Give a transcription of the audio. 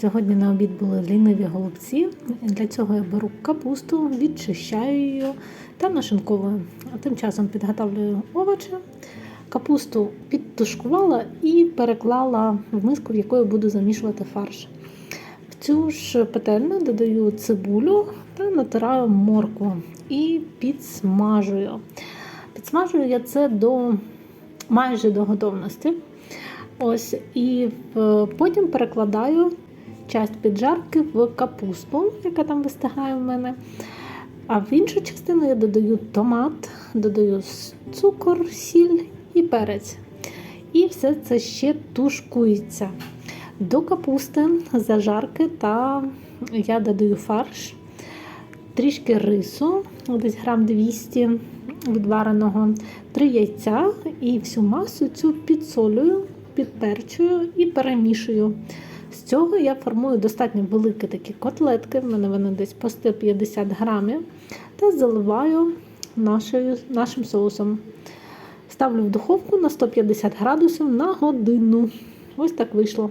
Сьогодні на обід були ліниві голубці. Для цього я беру капусту, відчищаю її та нашинковую. А тим часом підготовлюю овочі. Капусту підтушкувала і переклала в миску, в якої буду замішувати фарш. В цю ж петельню додаю цибулю та натираю моркву і підсмажую. Підсмажую я це до майже до готовності. Ось, і потім перекладаю часть піджарки в капусту, яка там вистигає в мене. А в іншу частину я додаю томат, додаю цукор, сіль і перець. І все це ще тушкується. До капусти, зажарки та я додаю фарш, трішки рису, десь грам 200 відвареного, три яйця і всю масу цю підсолюю, підперчую і перемішую. Цього я формую достатньо великі такі котлетки, в мене вони десь по 150 грамів, та заливаю нашою, нашим соусом. Ставлю в духовку на 150 градусів на годину. Ось так вийшло.